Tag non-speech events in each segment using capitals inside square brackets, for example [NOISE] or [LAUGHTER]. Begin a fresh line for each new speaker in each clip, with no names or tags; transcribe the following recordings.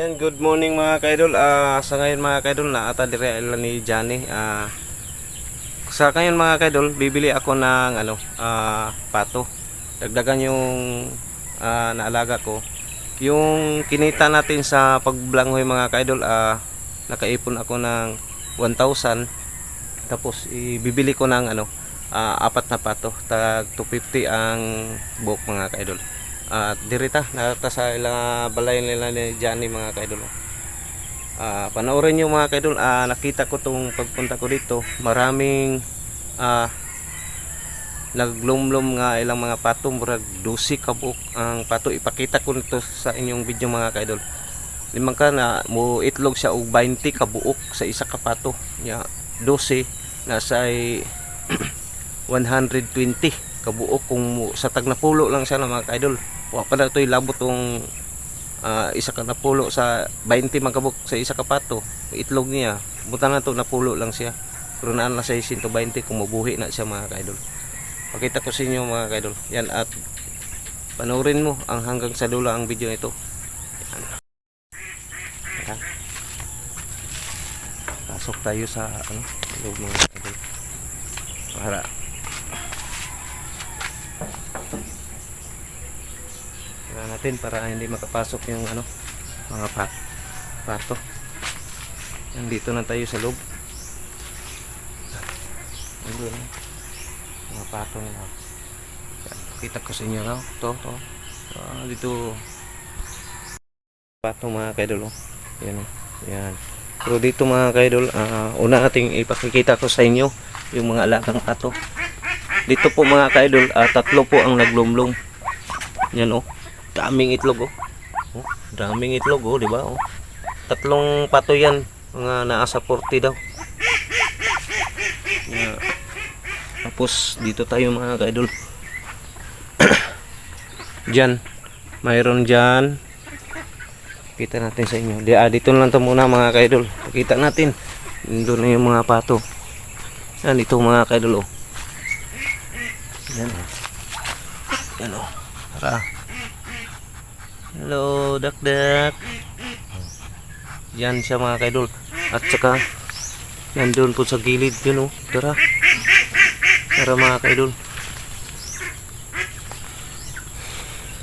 Yan, good morning mga kaidol. Ah, sa ngayon mga kaidol na ata dire ila ni Johnny. Ah, sa ngayon mga kaidol, bibili ako ng ano, ah, pato. Dagdagan yung ah, naalaga ko. Yung kinita natin sa pagblanghoy mga kaidol, ah, nakaipon ako ng 1,000. Tapos ibibili ko ng ano, ah, apat na pato. Tag 250 ang buhok mga kaidol. At dirita, nakata sa ilang balay nila ni Johnny mga kaidol. Ah, panoorin niyo mga kaidol, ah, nakita ko tong pagpunta ko dito, maraming ah, naglumlum nga ilang mga pato, murag 12 kabuk ang pato. Ipakita ko nito sa inyong video mga kaidol. Limang ka na mo itlog siya og 20 kabuok sa isa ka pato. Nya 12 nasa ay [CLEARS THROAT] 120 kabuok kung sa tag na pulo lang siya na mga kaidol. Wa pa na ito'y labot tong ah, isa ka napulo sa 20 man kabuk sa isa ka pato. Itlog niya, buta na to napulo lang siya. Pero naan na sa 120 kung mabuhi na siya mga kaidol. Pakita ko sa inyo mga kaidol. Yan at panoorin mo ang hanggang sa dulo ang video nito. Yan. Yan. Pasok tayo sa ano, loob mga kaidol. Para Tingnan natin para hindi makapasok yung ano mga pat pato. Yan dito na tayo sa loob. Nandun. Mga pato nila. Kita ko sa inyo na. To, to. Ah, dito. Pato mga kaidol. Oh. Yan. oh. Yan. Pero dito mga kaidol, ah, una nating ipakikita ko sa inyo yung mga alagang pato. Dito po mga kaidol, ah, tatlo po ang naglumlum. Yan oh. Daming itlog oh. oh daming itlog oh, di ba? Oh. Tatlong pato yan, mga nasa 40 daw. Yeah. Tapos dito tayo mga kaidol. [COUGHS] Diyan. Mayroon diyan. Kita natin sa inyo. Di, ah, dito lang to muna mga kaidol. Pakita natin. Doon na yung mga pato. Yan ito mga kaidol oh. Yan oh. Yan oh. Tara. Hello, dakdak. Yan siya mga kaidol. At saka, yan doon po sa gilid yun oh. Tara. Tara mga kaidol.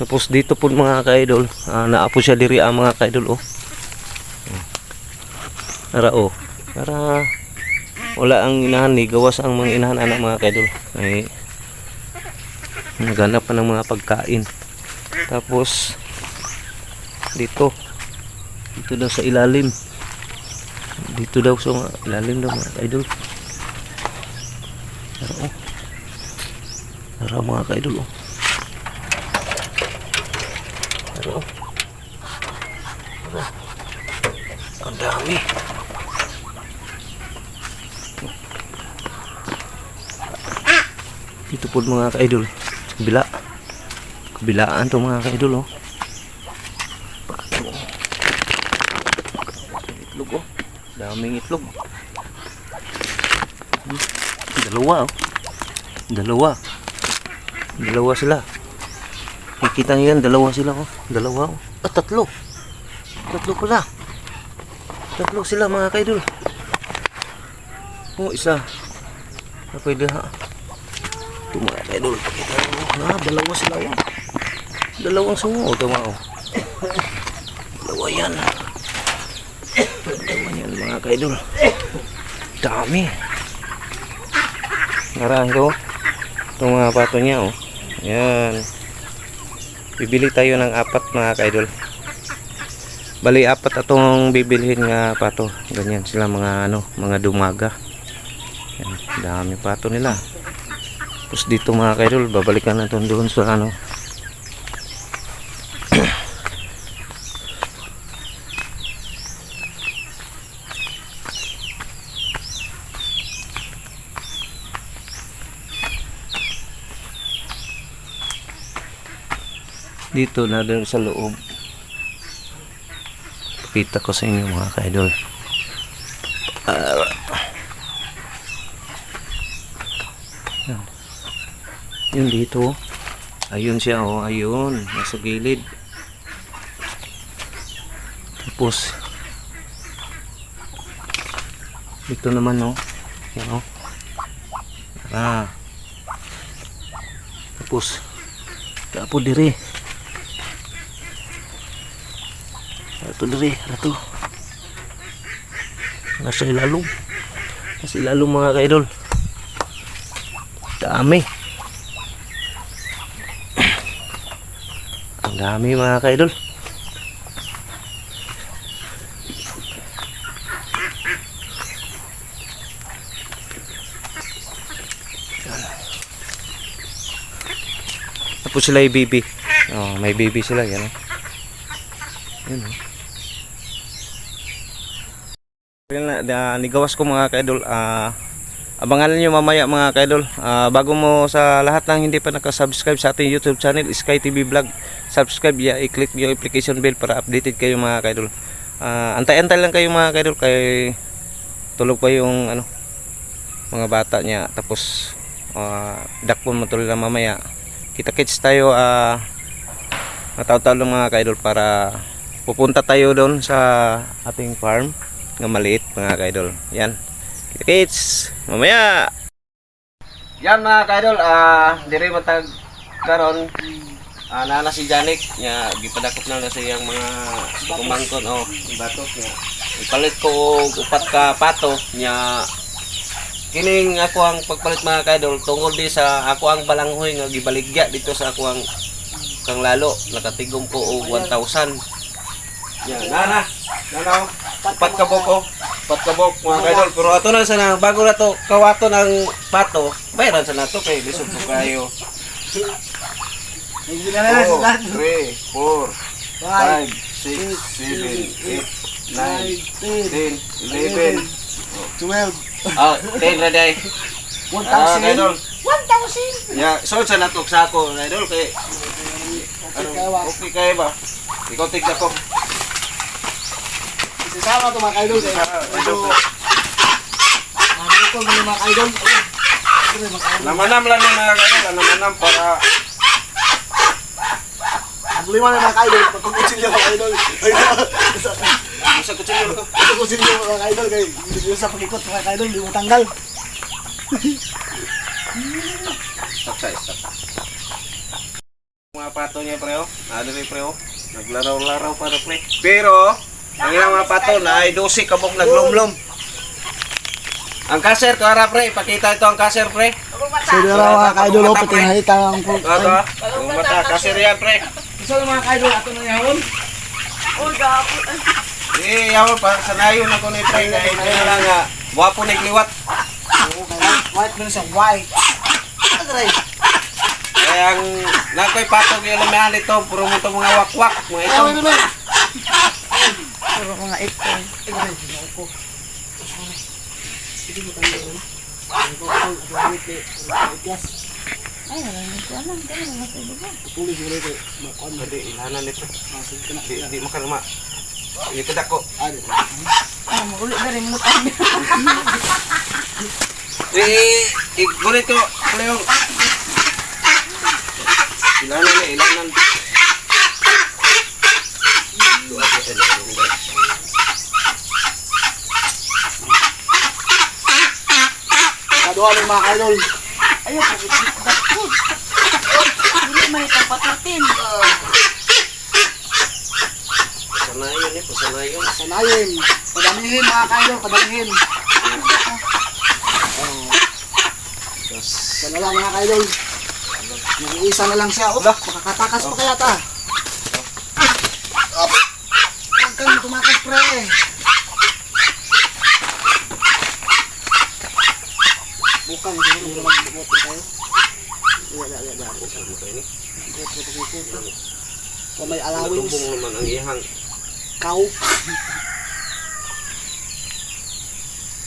Tapos dito po mga kaidol, ah, naapo siya diri ang mga kaidol oh. Tara oh. Tara. Wala ang inahan ni gawas ang mga inahan anak mga kaidol. Ay naghanap pa ng mga pagkain. Tapos dito dito daw sa ilalim dito daw sa ilalim daw mga kaidol Tara oh. Tara mga kaidol oh. Tara oh. Tara. Ang dami. Dito po mga kaidol. Kabila. Kabilaan to mga kaidol oh. Itlog oh. Daming itlog. Hmm. Dalawa oh. Dalawa. Dalawa sila. Kikita niyo yan, dalawa sila oh. Dalawa oh. Ah, tatlo. Tatlo pala. Tatlo sila mga kaidol. Oh, isa. Ah, pwede ha. Ito mga kaidol. Pakita mo. Ha, dalawa sila oh. Dalawang sungo. Tama oh. Dalawa yan. Yan mga kaidol. Dami. Nara ito. Itong mga pato niya oh. Yan. Bibili tayo ng apat mga kaidol. Bali apat atong bibilhin nga pato. Ganyan sila mga ano, mga dumaga. Yan, dami pato nila. Tapos dito mga kaidol, babalikan natin doon sa ano. Dito na doon sa loob pakita ko sa inyo mga kaidol Ah. Yan. yun dito ayun siya oh ayun nasa gilid Tapos, dito naman, no? Yan, no? Ah. Tapos, dapo diri. Ato diri, ato. Nasa ilalong. Nasa ilalong mga kaidol. Dami. Ang dami mga kaidol. Tapos sila yung baby. Oh, may baby sila yan. Oh. Yun, oh. Na, nigawas ko mga kaidol. Ah, abangan niyo mamaya mga kaidol. Ah, bago mo sa lahat ng hindi pa nakasubscribe sa ating YouTube channel, Sky TV Vlog, subscribe ya, i-click yung application bell para updated kayo mga kaidol. Ah, antay-antay lang kayo mga kaidol kay tulog pa yung ano mga bata niya tapos uh, dakpon mo tuloy lang mamaya kita kits tayo ah mataw-taw mga kaidol para pupunta tayo doon sa ating farm nga maliit mga kaidol. Yan. Kits mamaya! Yan mga kaidol ah dire matag karon. Ah nana si Janik. Nya gipadakop na na sa iyang mga kumangkon oh batok nya ipalit ko upat ka pato nya kining ako ang pagpalit mga kaidol tungkol di sa ako ang balanghoy nga gibaligya dito sa ako ang kang lalo nakatigom ko og 1,000 yan nana nana upat ka boko upat ka bok mga kaidol pero ato na sa na bago na to kawaton ang pato bayaran sa nato kay lisod ko kayo
Hindi na lang sila.
3 4
Five,
6 7 8
nine,
9
ten,
10 11
twelve,
Ah, 10 na day.
one
Ah,
thousand.
idol.
One thousand.
Ya, so sa natok sa ako, idol kay ano, okay kayo ba? Ikaw tigda ko.
Isasama to mga kaidol. ano ko mga mga kaidol. Kaidol.
Namanam lang na mga kayo, namanam para
lima na mga kaidol. Pagkukutsilyo mga kaidol.
Sa kutsilyo ko.
Pagkukutsilyo mga kaidol. Kaya hindi sa pagkikot mga kaidol. Hindi mo tanggal.
Stop siya, stop. Mga pato niya preo, ano rin preo, naglaraw-laraw para pre. Pero, ang ilang mga pato na ay 12 kabok naglumlum. Ang kaser ko ara pre, pakita ito ang kaser pre.
So, dira mga kaidol. oh, Pati nakita ang po.
Ito, ang mata, kaser yan pre.
So, mga kaidol. Ato na yawon.
Eh, yaw pa sanayon ako ni pre kay kaya lang nga wapo nagliwat.
Oo, kaidol. White means a white. Rin?
Kaya ang nakoy patog yung lumihan ito, puro mo itong mga wakwak, mga ito.
Puro ko nga ito.
Ayun. Ako. Sige mo igas.
Ay, wala na siya lang. Kaya wala sa iba.
Tuloy siguro ito. Makuan mo.
Hindi, ilahanan nito.
Sige ka na.
Di, di makalma. Hindi ko dako.
Dito.
Ah, maulit na rin mo tayo.
Eh, igulit ko, Leong. Ilahanan na, ilahanan.
Kaduhan ng mga kaidol.
Ayun, dako. Hindi man itong patutin.
Sanayon eh, pasanayon.
Sanayin. Padamihin mga kaidol, padamihin.
Tapos,
Yan na lang mga kaidol. Nag-iisa na lang siya. Oh, makakatakas pa kaya ta. Up. Huwag kang tumakas pre. Bukan, hindi mo mag-motor kayo. Wala, wala, wala.
buksan mo kayo ni.
Motor, motor, motor. Kung may allowance,
Matubong naman ang ihang.
kau.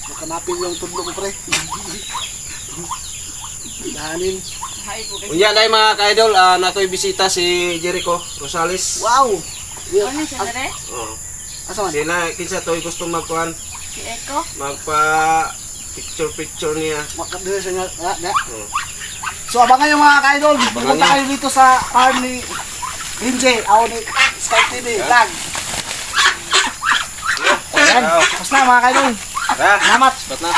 Makanapin yung tudlo ko pre. Dahanin.
Hay po kayo.
Unya dahil mga ka-idol, ah, nato'y bisita si Jericho Rosales.
Wow!
Ano siya na rin?
Oh.
Asa man?
Sila, kinsa to'y gusto magkuhan,
Si Eko?
magpa Picture-picture niya.
Makadres nga, nga, nga. Hmm.
Oh.
So abangan nyo mga ka-idol, pumunta kayo dito sa farm ni Linje, ako ni Sky TV, tag. Ayan, tapos na mga ka-idol. Salamat.
Salamat na.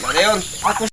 Salamat yun.